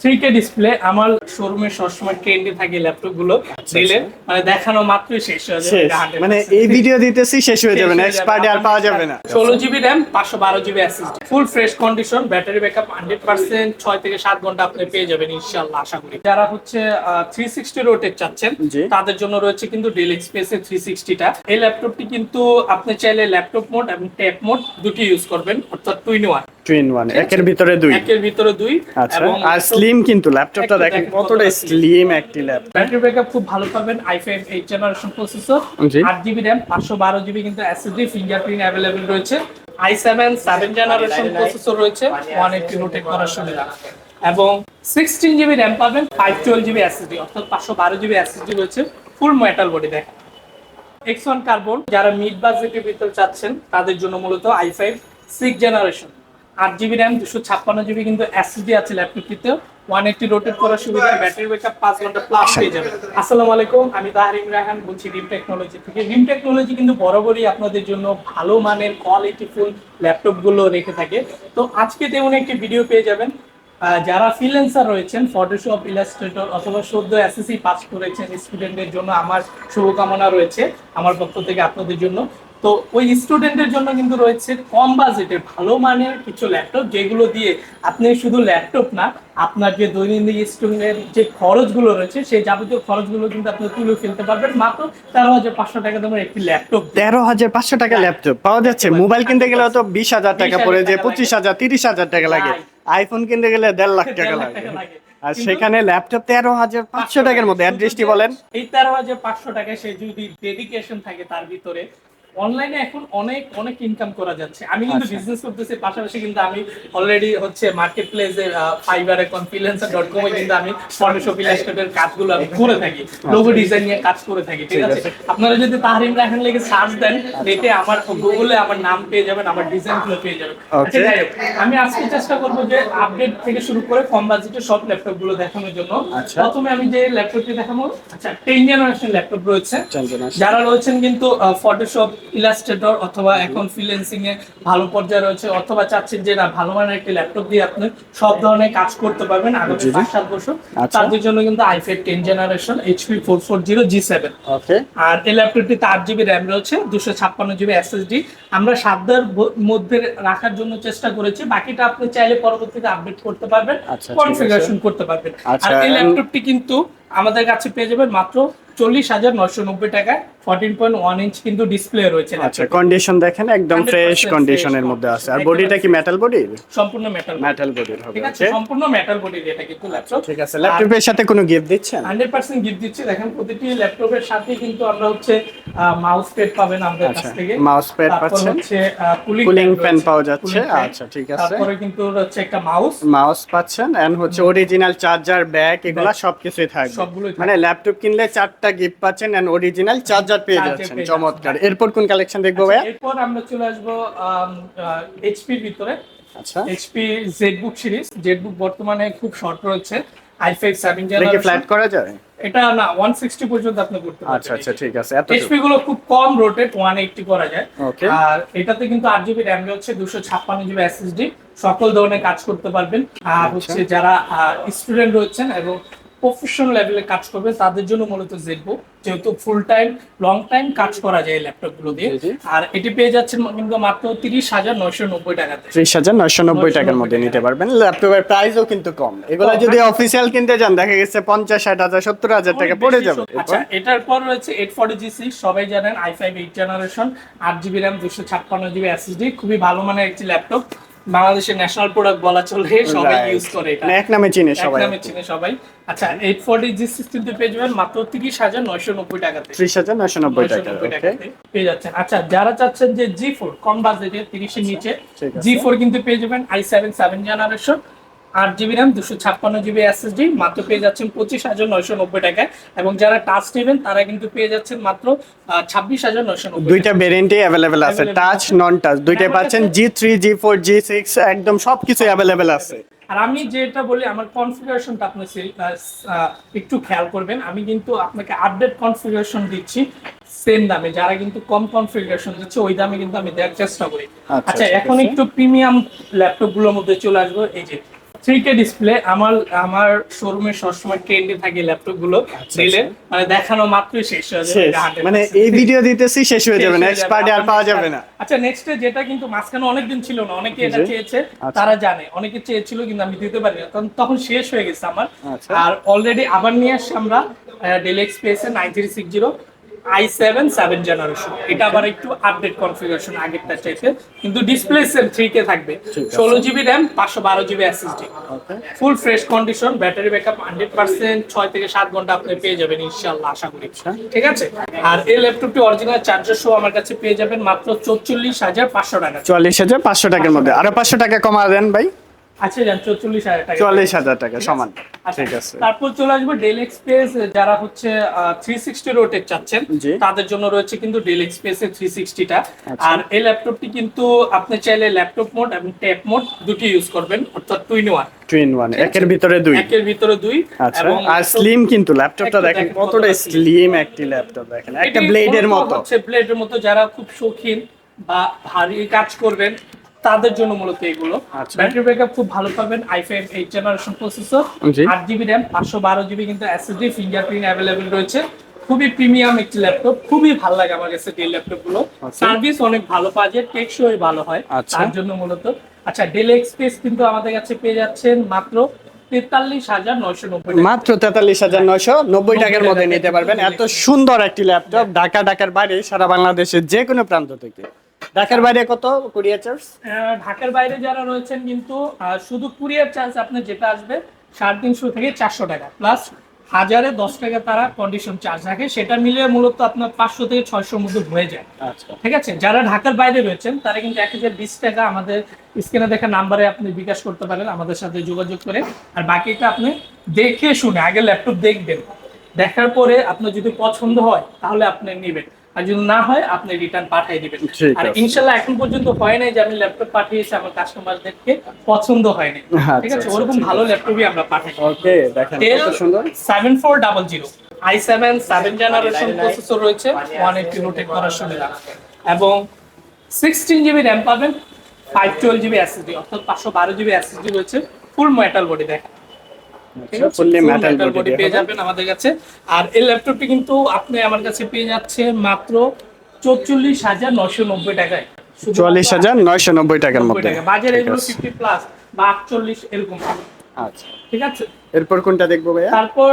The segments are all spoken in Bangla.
থ্রি কে ডিসপ্লে আমার শোরুমে সবসময় ট্রেন্ডে থাকে ল্যাপটপগুলো। দিলে মানে দেখানো মাত্রই শেষ হয়ে যাবে মানে এই ভিডিও দিতেছি শেষ হয়ে যাবে নেক্সট পার্টি আর পাওয়া যাবে না। ষোলো জিবি র্যাম পাঁচশো বারো GB assist full fresh condition battery backup hundred percent ছয় থেকে সাত ঘণ্টা আপনি পেয়ে যাবেন ইনশাল্লাহ আশা করি। যারা হচ্ছে থ্রি সিক্সটি রোটেট চাচ্ছেন তাদের জন্য রয়েছে কিন্তু ডেল এক্সপ্রেস এর থ্রি সিক্সটিটা এই ল্যাপটপটি কিন্তু আপনি চাইলে ল্যাপটপ মোড এবং ট্যাব মোড দুটি ইউজ করবেন অর্থাৎ টু ইন ওয়ান একের ভিতরে দুই। একের ভিতরে দুই আচ্ছা এবং আর স্লিম কিন্তু ল্যাপটপটা দেখেন কতটা স্লিম একটি ল্যাপটপ ব্যাটারি ব্যাকআপ খুব ভালো পাবেন i5 এইট জেনারেশন প্রসেসর জি। আট জিবি র্যাম পাঁচশো বারো জিবি কিন্তু এসএসডি ফিঙ্গারপ্রিন্ট অ্যাভেলেবেল রয়েছে। i7 seven seven generation processor রয়েছে ওয়ান এইটটি রোটেট করার সুবিধা। এবং সিক্সটিন জিবি র্যাম পাবেন ফাইভ টুয়েলভ জিবি এসএসডি অর্থাৎ পাঁচশো বারো জিবি এসএসডি রয়েছে ফুল মেটাল বডি দেখেন। এক্স ওয়ান কার্বন যারা মিড বাজেটের ভিতর চাচ্ছেন তাদের জন্য মূলত আই ফাইভ সিক্স জেনারেশন আট জিবি র্যাম দুশো ছাপ্পান্ন জিবি কিন্তু এসএসডি আছে ল্যাপটপটিতে ওয়ান এইটটি রোটেট করার সুবিধা ব্যাটারি ব্যাকআপ পাঁচ ঘণ্টা প্লাস পেয়ে যাবেন। আসসালামু আলাইকুম আমি তাহারিম রাহান বলছি রিম টেকনোলজি থেকে। রিম টেকনোলজি কিন্তু বরাবরই আপনাদের জন্য ভালো মানের কোয়ালিটি ফুল ল্যাপটপগুলো রেখে থাকে। তো আজকে তেমন একটি ভিডিও পেয়ে যাবেন। যারা ফ্রিল্যান্সার রয়েছেন ফটোশপ ইলাস্ট্রেটর অথবা সদ্য এসএসসি পাস করেছেন স্টুডেন্টদের জন্য আমার শুভকামনা রয়েছে আমার পক্ষ থেকে আপনাদের জন্য। তো ওই স্টুডেন্টের জন্য কিন্তু রয়েছে কম বাজেটের ভালো মানের কিছু ল্যাপটপ যেগুলো দিয়ে আপনি শুধু ল্যাপটপ না আপনার যে দৈনন্দিন স্টুডেন্টের যে খরচগুলো রয়েছে সেই যাবতীয় খরচগুলো কিন্তু আপনি তুলে ফেলতে পারবেন। মাত্র তেরো হাজার পাঁচশো টাকা দামের একটি ল্যাপটপ তেরো হাজার পাঁচশো টাকা ল্যাপটপ পাওয়া যাচ্ছে। মোবাইল কিনতে গেলে তো বিশ হাজার টাকা 20,000 পড়ে যে টাকা পঁচিশ হাজার তিরিশ হাজার টাকা লাগে। আইফোন কিনতে গেলে দেড় লাখ টাকা লাগে। আর সেখানে ল্যাপটপ তেরো হাজার পাঁচশো টাকার মধ্যে অ্যাড্রেসটি বলেন। এই তেরো হাজার পাঁচশো টাকায় সে যদি ডেডিকেশন থাকে তার ভিতরে অনলাইনে এখন অনেক অনেক ইনকাম করা যাচ্ছে। আমি কিন্তু আচ্ছা। বিজনেস করতেছি পাশাপাশি কিন্তু আমি অলরেডি হচ্ছে মার্কেট প্লেসে ফাইবারে কনফিডেন্সার ডট কমে কিন্তু আমি ফটোশপ ইলাস্ট্রেটের কাজগুলো আমি করে থাকি। লোগো ডিজাইন নিয়ে কাজ করে থাকি ঠিক আছে? আপনারা যদি তাহরিম রাখান লেগে সার্চ দেন নেটে আমার গুগলে আমার নাম পেয়ে যাবেন আমার ডিজাইনগুলো পেয়ে যাবেন। আচ্ছা. যাই হোক, আমি আজকে চেষ্টা করব যে আপডেট থেকে শুরু করে কম বাজেটের সব ল্যাপটপগুলো দেখানোর জন্য। আচ্ছা। প্রথমে আমি যে ল্যাপটপটি দেখাবো আচ্ছা টেন জেনারেশন ল্যাপটপ রয়েছে। যারা রয়েছেন কিন্তু ফটোশপ ইলাস্ট্রেটর অথবা এখন ফ্রিল্যান্সিং এ ভালো পর্যায়ে রয়েছে অথবা চাচ্ছেন যে না ভালো মানের একটি ল্যাপটপ দিয়ে আপনি সব ধরনের কাজ করতে পারবেন আগামী। পাঁচ সাত বছর। আচ্ছা। তাদের জন্য কিন্তু I five ten generation HP four four zero G seven আর এই ল্যাপটপটিতে আট জিবি র্যাম রয়েছে দুশো ছাপ্পান্ন জিবি এসএসডি আমরা সাতটার মধ্যে রাখার জন্য চেষ্টা করেছি বাকিটা আপনি চাইলে পরবর্তীতে আপডেট করতে পারবেন আচ্ছা, কনফিগারেশন করতে পারবেন। আচ্ছা, আর এই ল্যাপটপটি কিন্তু আমাদের কাছে পেয়ে যাবেন মাত্র চল্লিশ হাজার নশো নব্বই টাকায়। ফোরটিন পয়েন্ট ওয়ান ইঞ্চ কিন্তু ডিসপ্লে রয়েছে আচ্ছা কন্ডিশন দেখেন একদম ফ্রেশ কন্ডিশনের মধ্যে আছে। আর বডিটা কি মেটাল বডি সম্পূর্ণ মেটাল মেটাল বডির হবে ঠিক আছে সম্পূর্ণ মেটাল বডি এটা কিন্তু ল্যাপটপ ঠিক আছে ল্যাপটপের সাথে কোনো গিফট দিচ্ছেন? হান্ড্রেড পার্সেন্ট গিফট দিচ্ছি। দেখেন প্রতিটি ল্যাপটপের সাথে কিন্তু আমরা হচ্ছে মাউস প্যাড পাবেন আমাদের কাছ আচ্ছা, থেকে। pad তারপর পাচ্ছেন। হচ্ছে কুলিং ফ্যান পাওয়া যাচ্ছে। আচ্ছা ঠিক আছে। তারপরে কিন্তু হচ্ছে একটা মাউস মাউস পাচ্ছেন এন্ড হচ্ছে অরিজিনাল চার্জার ব্যাগ এগুলা সবকিছুই থাকবে। থাকবে। মানে ল্যাপটপ কিনলে চারটা গিফট পাচ্ছেন এন্ড অরিজিনাল চার্জার পেয়ে Charger যাচ্ছেন চমৎকার। এরপর কোন কালেকশন দেখব ভাইয়া? এরপর আমরা চলে আসব এইচপির ভিতরে। আচ্ছা। এইচপি জেডবুক সিরিজ জেডবুক বর্তমানে খুব শর্ট রয়েছে। i5 সেভেন এটা কি ফ্ল্যাট করা যায়? এটা না 160 পর্যন্ত আপনি করতে পারবেন। আচ্ছা আচ্ছা ঠিক আছে এত এইচপি গুলো খুব কম রোটেট 180 করা যায়. আর এটাতে কিন্তু 8 জিবি র্যাম রয়েছে 256 জিবি এসএসডি সকল ধরনের কাজ করতে পারবেন। আর আচ্ছা। হচ্ছে যারা স্টুডেন্ট রয়েছেন এবং প্রফেশনাল লেভেলে কাজ করবে তাদের জন্য মূলত জেডবুক যেহেতু ফুল টাইম লং টাইম কাজ করা যায় ল্যাপটপগুলো দিয়ে। আর এটি পেয়ে যাচ্ছেন কিন্তু মাত্র তিরিশ হাজার নয়শো নব্বই টাকাতে। ত্রিশ হাজার নয়শো নব্বই টাকার মধ্যে নিতে পারবেন। ল্যাপটপের প্রাইসও কিন্তু কম। এগুলা যদি অফিসিয়াল কিনতে যান দেখা গেছে পঞ্চাশ ষাট হাজার সত্তর হাজার টাকা পড়ে যাবে। আচ্ছা এটার পর রয়েছে এইট ফর্টি জি সিক্স সবাই জানেন আই ফাইভ এইট জেনারেশন আট জিবি র্যাম দুশো ছাপ্পান্ন জিবি এসএসডি খুবই ভালো মানের একটি ল্যাপটপ বাংলাদেশের ন্যাশনাল প্রোডাক্ট বলা চলে সবাই ইউজ করে এটা। মানে এক নামে চিনে সবাই। এক নামে চিনে সবাই। আচ্ছা এইট ফর্টি জি সিস্টেম কিন্তু পেয়ে যাবেন মাত্র তিরিশ হাজার নয়শো নব্বই টাকাতে। ত্রিশ হাজার নয়শো নব্বই টাকা ওকে পেয়ে যাচ্ছেন। আচ্ছা যারা চাচ্ছেন যে জি ফোর কম বাজেটে 30 এর নিচে ঠিক আছে। জি ফোর কিন্তু পেয়ে যাবেন আই সেভেন সেভেন জেনারেশন আট জিবি র্যাম দুশো ছাপ্পান্ন জিবি এসএসডি মাত্র পেয়ে যাচ্ছেন পঁচিশ হাজার নয়শো নব্বই টাকায়। এবং যারা টাচ নেবেন তারা কিন্তু পেয়ে যাচ্ছেন মাত্র ছাব্বিশ হাজার নয়শো নব্বই দুইটা ভেরিয়েন্টই অ্যাভেলেবেল আছে টাচ নন টাচ দুইটাই পাচ্ছেন G three G four G six একদম সবকিছু অ্যাভেলেবেল আছে। আর আমি যেটা বলি আমার কনফিগারেশনটা আপনি একটু খেয়াল করবেন। আমি কিন্তু আপনাকে আপডেট কনফিগারেশন দিচ্ছি সেম দামে। যারা কিন্তু কম কনফিগারেশন দিচ্ছে ওই দামে কিন্তু আমি দেওয়ার চেষ্টা করি। আচ্ছা, আচ্ছা এখন একটু প্রিমিয়াম ল্যাপটপগুলোর মধ্যে চলে আসব। এই যে থ্রি কে ডিসপ্লে আমার আমার শোরুমে সবসময় ট্রেন্ডে থাকে ল্যাপটপগুলো। দিলে মানে দেখানো মাত্রই শেষ হয়ে যাবে শেষ। এটা 100% মানে এই ভিডিও দিতেছি শেষ হয়ে যাবে নেক্সট পার্টে আর পাওয়া যাবে না। আচ্ছা নেক্সট যেটা কিন্তু মাঝখানে অনেকদিন ছিল না অনেকে এটা চেয়েছে আচ্ছা। তারা জানে অনেকে চেয়েছিল কিন্তু আমি দিতে পারি না কারণ তখন শেষ হয়ে গেছে আমার। আচ্ছা। আর অলরেডি আবার নিয়ে আসছি আমরা Dell Express nine three six zero I seven seven generation এটা আবার একটু আপডেট কনফিগারেশন আগেরটা চাইতে কিন্তু ডিসপ্লে সেম থ্রি কে থাকবে। ষোলো জিবি র্যাম পাঁচশো বারো GB SSD full fresh condition battery backup hundred percent ছয় থেকে সাত ঘণ্টা আপনি পেয়ে যাবেন ইনশাল্লাহ আশা করি। ঠিক আছে? আর এই ল্যাপটপটি অরিজিনাল চার্জার সহ আমার কাছে পেয়ে যাবেন মাত্র চৌচল্লিশ হাজার পাঁচশো টাকা। চুয়াল্লিশ হাজার পাঁচশো টাকার মধ্যে। আরও পাঁচশো টাকা কমা দেন ভাই। আচ্ছা যান চৌচল্লিশ হাজার টাকা। চুয়াল্লিশ হাজার টাকা সমান। আচ্ছা, ঠিক আছে। তারপর চলে আসব ডেল এক্সপ্রেস যারা হচ্ছে থ্রি সিক্সটি রোটেট চাচ্ছেন। তাদের জন্য রয়েছে কিন্তু ডেল এক্সপ্রেস এর থ্রি সিক্সটিটা আচ্ছা। আর এই ল্যাপটপটি কিন্তু আপনি চাইলে ল্যাপটপ মোড এবং ট্যাব মোড দুটি ইউজ করবেন অর্থাৎ two in one two in one একের ভিতরে দুই। একের ভিতরে দুই আচ্ছা। আর স্লিম কিন্তু ল্যাপটপটা দেখেন কতটা স্লিম একটি ল্যাপটপ দেখেন। একটা ব্লেডের মতো। হচ্ছে ব্লেডের মতো যারা খুব শৌখিন বা ভারী কাজ করবেন তাদের জন্য মূলত এগুলো। আচ্ছা। ব্যাটারি ব্যাকআপ খুব ভালো পাবেন i5 এইট জেনারেশন প্রসেসর আট জিবি র্যাম পাঁচশো বারো জিবি কিন্তু এসএসডি ফিঙ্গারপ্রিন্ট অ্যাভেলেবেল রয়েছে। খুবই প্রিমিয়াম একটি ল্যাপটপ খুবই ভালো লাগে আমার কাছে এই ল্যাপটপগুলো। আচ্ছা। সার্ভিস অনেক ভালো পাওয়া যায় টেকসই ভালো হয় আচ্ছা। তার জন্য মূলত। আচ্ছা ডেল এক্সপ্রেস কিন্তু আমাদের কাছে পেয়ে যাচ্ছেন মাত্র তেতাল্লিশ হাজার নয়শো নব্বই মাত্র তেতাল্লিশ হাজার নয়শো নব্বই টাকার মধ্যে নিতে পারবেন। এত সুন্দর একটি ল্যাপটপ ঢাকা ঢাকার বাইরে সারা বাংলাদেশের যে কোনো প্রান্ত থেকে। ঢাকার বাইরে কত কুরিয়ার চার্জ ঢাকার বাইরে যারা রয়েছেন কিন্তু শুধু কুরিয়ার চার্জ আপনার যেটা আসবে সাড়ে তিনশো থেকে চারশো টাকা প্লাস হাজারে দশ টাকা তারা কন্ডিশন চার্জ রাখে সেটা মিলিয়ে মূলত আপনার পাঁচশো থেকে ছয়শোর মধ্যে হয়ে যায়। আচ্ছা। ঠিক আছে? যারা ঢাকার বাইরে রয়েছেন তারা কিন্তু এক হাজার বিশ টাকা আমাদের স্ক্রিনে দেখা নাম্বারে আপনি বিকাশ করতে পারেন আমাদের সাথে যোগাযোগ করে। আর বাকিটা আপনি দেখে শুনে আগে ল্যাপটপ দেখবেন। দেখার পরে আপনার যদি পছন্দ হয় তাহলে আপনি নেবেন। আর যদি না হয় আপনি রিটার্ন পাঠিয়ে দিবেন। আর। ইনশাল্লাহ এখন পর্যন্ত হয় নাই যে আমি ল্যাপটপ পাঠিয়েছি আমার কাস্টমারদেরকে পছন্দ হয়নি ঠিক আচ্ছা, আছে? ওরকম ভালো ল্যাপটপই আমরা পাঠাই। ওকে দেখেন কত সুন্দর। Seven four double zero I seven seven generation processor রয়েছে ওয়ান এইটটি রোটেট করার সুবিধা। এবং সিক্সটিন জিবি র্যাম পাবেন ফাইভ টুয়েলভ জিবি এসএসডি অর্থাৎ পাঁচশো বারো জিবি এসএসডি রয়েছে ফুল মেটাল বডি দেখেন। পেয়ে যাবেন আমাদের কাছে। আর এই ল্যাপটপটি কিন্তু আপনি আমার কাছে পেয়ে যাচ্ছে মাত্র চৌচল্লিশ হাজার নশো নব্বই টাকায়। চুয়াল্লিশ হাজার নয়শো নব্বই টাকার মধ্যে। টাকা। বাজারে এগুলো ফিফটি প্লাস বা আটচল্লিশ এরকম। আচ্ছা। ঠিক আছে? এরপর কোনটা দেখব ভাইয়া? তারপর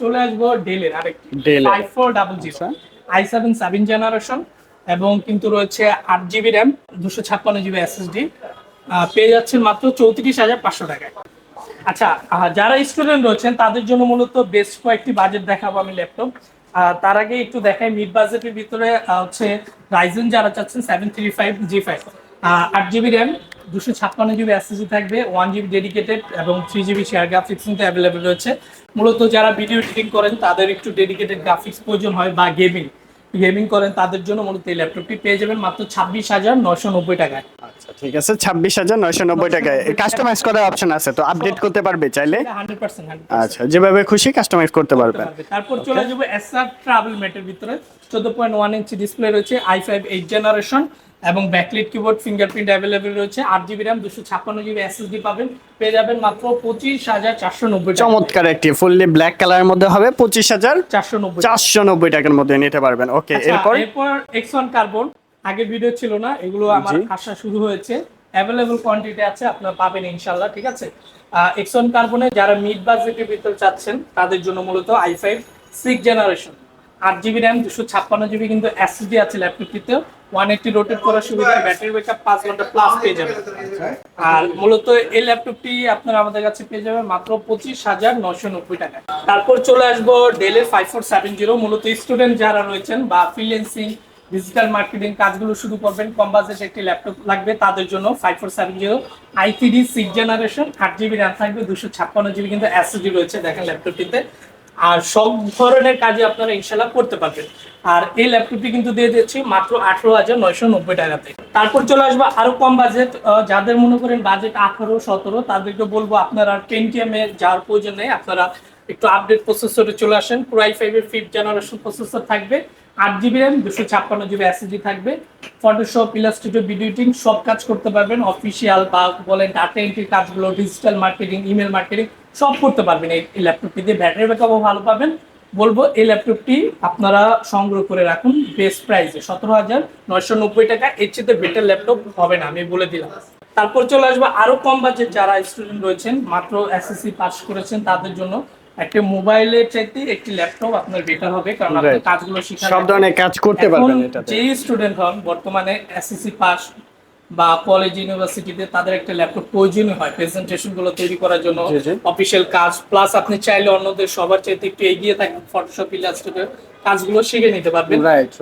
চলে আসব ডেলের আরেকটি। Dell এর। ফোর ডাবল জিরো আচ্ছা। আই সেভেন সেভেন জেনারেশন এবং কিন্তু রয়েছে আট জিবি র্যাম দুশো ছাপ্পান্ন জিবি এসএসডি পেয়ে যাচ্ছেন মাত্র চৌত্রিশ হাজার পাঁচশো টাকায়। আচ্ছা যারা স্টুডেন্ট রয়েছেন, তাদের জন্য মূলত বেস্ট কয়েকটি বাজেট দেখাবো আমি ল্যাপটপ তার আগে একটু দেখাই মিড বাজেটের ভিতরে হচ্ছে রাইজেন যারা চাচ্ছেন seven three five G five আট জিবি র্যাম দুশো ছাপ্পান্ন জিবি এসএসডি থাকবে ওয়ান জিবি ডেডিকেটেড এবং থ্রি জিবি শেয়ার গ্রাফিক্স কিন্তু অ্যাভেলেবেল রয়েছে। মূলত যারা ভিডিও এডিটিং করেন, তাদের একটু ডেডিকেটেড গ্রাফিক্স প্রয়োজন হয় বা গেমিং গেমিং করেন তাদের জন্য মূলত এই ল্যাপটপটি পেয়ে যাবেন মাত্র ছাব্বিশ হাজার নয়শো নব্বই টাকায়। আচ্ছা ঠিক আছে ছাব্বিশ হাজার নয়শো নব্বই টাকায়। কাস্টমাইজ করার অপশন আছে তো আপডেট করতে পারবে চাইলে? আচ্ছা যেভাবে খুশি কাস্টমাইজ করতে পারবেন পারবে। তারপর চলে যাব এসআর ট্রাভেল মেটের ভিতরে। চোদ্দ পয়েন্ট ওয়ান ইঞ্চি ডিসপ্লে রয়েছে আই ফাইভ এইট জেনারেশন এবং ব্যাকলিট কিবোর্ড ফিঙ্গারপ্রিন্ট অ্যাভেলেবেল রয়েছে। আট জিবি র্যাম দুশো ছাপ্পান্ন জিবি এসএসডি পাবেন। পেয়ে যাবেন মাত্র পঁচিশ হাজার চারশো নব্বই চমৎকার একটি ফুললি ব্ল্যাক কালারের মধ্যে হবে। পঁচিশ হাজার চারশো নব্বই চারশো নব্বই টাকার মধ্যে নিতে পারবেন। ওকে আচ্ছা, এরপর? এরপর এক্স ওয়ান কার্বন আগের ভিডিও ছিল না এগুলো আমার আসা শুরু হয়েছে। অ্যাভেলেবল কোয়ান্টিটি আছে আপনারা পাবেন ইনশাল্লাহ ঠিক আছে? এক্স ওয়ান কার্বনে যারা মিড বাজেটের ভিতর চাচ্ছেন তাদের জন্য মূলত আই ফাইভ সিক্স জেনারেশন আট জিবি র্যাম দুশো ছাপ্পান্ন জিবি কিন্তু এসএসডি আছে ল্যাপটপটিতে ওয়ান এইটটি রোটেট করার সুবিধা ব্যাটারি ব্যাকআপ পাঁচ ঘণ্টা প্লাস পেয়ে যাবেন। আর মূলত এই ল্যাপটপটি আপনারা আমাদের কাছে পেয়ে যাবেন মাত্র পঁচিশ হাজার নশো নব্বই টাকা। তারপর চলে আসব ডেলের ফাইভ ফোর সেভেন জিরো মূলত স্টুডেন্ট যারা রয়েছেন বা ফ্রিল্যান্সিং ডিজিটাল মার্কেটিং কাজগুলো শুরু করবেন কম বাজেট একটি ল্যাপটপ লাগবে তাদের জন্য ফাইভ ফোর সেভেন জিরো আইটিডি সিক্স জেনারেশন আট জিবি র্যাম থাকবে দুশো ছাপ্পান্ন জিবি কিন্তু এসএসডি রয়েছে দেখেন ল্যাপটপটিতে আর সব ধরনের কাজে আপনারা ইনশাল্লাহ করতে পারবেন। আর এই ল্যাপটপটি কিন্তু দিয়ে দিচ্ছি মাত্র আঠারো হাজার নয়শো নব্বই টাকাতে। তারপর চলে আসব আরও কম বাজেট যাদের মনে করেন বাজেট আঠারো, সতেরো, তাদেরকে বলব আপনারা টেন্টিএম এ প্রয়োজন নেই। আপনারা একটু আপডেট প্রসেসরে চলে আসেন। কোরাই ফাইভের ফিফথ জেনারেশন প্রসেসর থাকবে। আট জিবি র্যাম দুশো ছাপ্পান্ন জিবি এসএসডি থাকবে। ফটোশপ ইলাস্ট্রেটর ভিডিও এডিটিং সব কাজ করতে পারবেন। অফিসিয়াল বা বলেন ডাটা এন্ট্রি কাজগুলো ডিজিটাল মার্কেটিং ইমেল মার্কেটিং সব করতে পারবেন এই ল্যাপটপটি দিয়ে। ব্যাটারি ব্যাকআপও ভালো পাবেন। বলব এই ল্যাপটপটি আপনারা সংগ্রহ করে রাখুন বেস্ট প্রাইসে। সতেরো হাজার নয়শো নব্বই টাকা। এর চেয়ে বেটার ল্যাপটপ হবে না আমি বলে দিলাম। তারপর চলে আসব আরও কম বাজেট যারা স্টুডেন্ট রয়েছেন মাত্র এসএসসি পাস করেছেন তাদের জন্য। একটা মোবাইলের চাইতে একটি ল্যাপটপ আপনার বেটার হবে কারণ Right. কাজগুলো শিখা সব ধরনের কাজ করতে পারবেন এটাতে। যেই স্টুডেন্ট হন বর্তমানে এসএসসি পাস বা কলেজ ইউনিভার্সিটিতে তাদের একটা ল্যাপটপ প্রয়োজনীয় হয় প্রেজেন্টেশনগুলো তৈরি করার জন্য। অফিসিয়াল কাজ প্লাস আপনি চাইলে অন্যদের সবার চাইতে একটু এগিয়ে থাকবেন ফটোশপ ইলাস্ট্রেটর কাজগুলো শিখে নিতে পারবেন.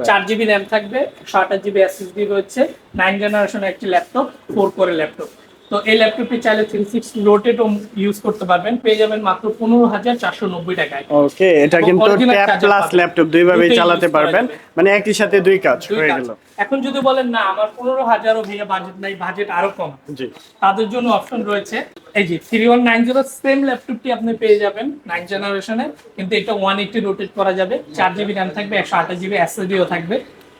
চার জিবি র্যাম থাকবে একশো আঠাশ জিবি এসএসডি রয়েছে নাইন জেনারেশন একটি ল্যাপটপ ফোর করে ল্যাপটপ তো এই ল্যাপটপটি চাইলে থ্রি সিক্স রোটেটও ইউজ করতে পারবেন। পেয়ে যাবেন মাত্র পনেরো হাজার চারশো নব্বই টাকায়। ওকে এটা কিন্তু ট্যাব প্লাস ল্যাপটপ দুইভাবেই চালাতে পারবেন। মানে একই সাথে দুই কাজ হয়ে গেল। এখন যদি বলেন না আমার পনেরো হাজারও ভাইয়া বাজেট নাই বাজেট আরও কম। জি। তাদের জন্য অপশন রয়েছে এই যে three one nine zero same ল্যাপটপটি আপনি পেয়ে যাবেন নাইন জেনারেশনে কিন্তু এটা ওয়ান এইটটি রোটেট করা যাবে। চার জিবি র্যাম থাকবে একশো আঠাশ জিবি এসএসডিও থাকবে।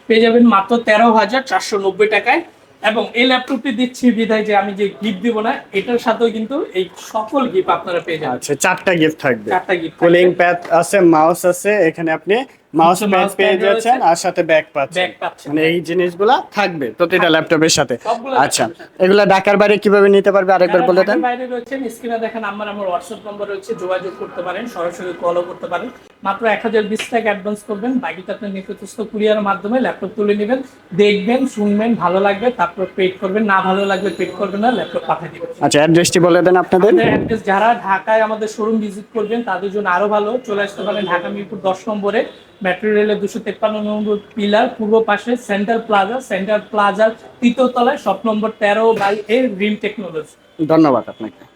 পেয়ে যাবেন মাত্র তেরো হাজার চারশো নব্বই টাকায়। এবং এই ল্যাপটপটি দিচ্ছি বিধায় যে আমি যে গিফট দিব না এটার সাথেও কিন্তু এই সকল গিফট আপনারা পেয়ে যাবেন। আচ্ছা চারটা গিফট থাকবে। চারটা গিফট কুলিং প্যাড আছে মাউস আছে এখানে আপনি মাউস প্যাড পেয়ে যাচ্ছেন আর সাথে ব্যাগ পাচ্ছেন। মানে এই জিনিসগুলা থাকবে প্রতিটা ল্যাপটপের সাথে। আচ্ছা এগুলা ঢাকার বাইরে কীভাবে নিতে পারবে? আরেকবার বলে দেন। বাইরে রয়েছেন স্ক্রিনে দেখেন আমার আমার হোয়াটসঅ্যাপ নম্বর রয়েছে যোগাযোগ করতে পারেন সরাসরি কলও করতে পারেন। মাত্র এক হাজার বিশ টাকা অ্যাডভান্স করবেন। বাকিটা আপনি নিকটস্থ কুরিয়ারের মাধ্যমে ল্যাপটপ তুলে নেবেন দেখবেন শুনবেন ভালো লাগবে তারপর পেড করবেন। না ভালো লাগবে পেড করবেন না ল্যাপটপ পাঠিয়ে দিবেন। আচ্ছা অ্যাড্রেসটি বলে দেন আপনাদের। অ্যাড্রেস যারা ঢাকায় আমাদের শোরুম ভিজিট করবেন তাদের জন্য আরও ভালো। চলে আসতে পারেন ঢাকা মিরপুর দশ নম্বরে। মেট্রো রেলের দুশো তেপ্পান্ন নম্বর পিলার, পূর্ব পাশে সেন্ট্রাল প্লাজা সেন্ট্রাল প্লাজার তৃতীয় তলায় সব নম্বর তেরো বাই এ রিম টেকনোলজি ধন্যবাদ আপনাকে।